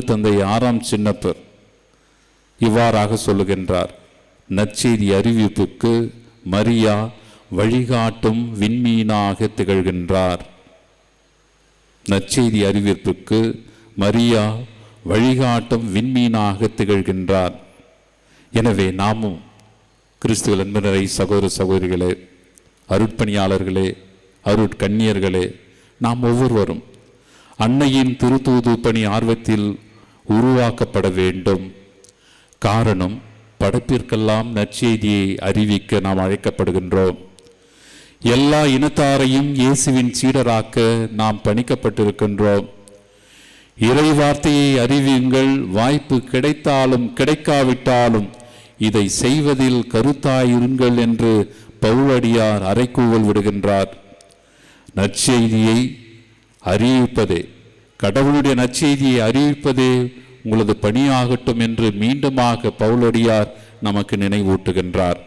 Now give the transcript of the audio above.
தந்தை ஆறாம் சின்னப்பர் இவ்வாறாக சொல்லுகின்றார் நற்செய்தி அறிவிப்புக்கு மரியா வழிகாட்டும் விண்மீனாக திகழ்கின்றார். நற்செய்தி அறிவிப்புக்கு மரியா வழிகாட்டும் விண்மீனாக திகழ்கின்றார். எனவே நாமும் கிறிஸ்துவ நண்பனரை சகோதர சகோதரிகளே அருட்பணியாளர்களே அருட்கன்னியர்களே நாம் ஒவ்வொருவரும் அன்னையின் திருத்தூது பணி ஆர்வத்தில் உருவாக்கப்பட வேண்டும். காரணம் படைப்பிற்கெல்லாம் நற்செய்தியை அறிவிக்க நாம் அழைக்கப்படுகின்றோம். எல்லா இனத்தாரையும் இயேசுவின் சீடராக்க நாம் பணிக்கப்பட்டிருக்கின்றோம். இறை வார்த்தையை அறிவியுங்கள் வாய்ப்பு கிடைத்தாலும் கிடைக்காவிட்டாலும் இதை செய்வதில் கருத்தாயிருங்கள் என்று பவுலடியார் அறைக்கூவல் விடுகின்றார். நற்செய்தியை அறிவிப்பதே கடவுளுடைய நற்செய்தியை அறிவிப்பதே உங்களது பணியாகட்டும் என்று மீண்டுமாக பவுலடியார் நமக்கு நினைவூட்டுகின்றார்.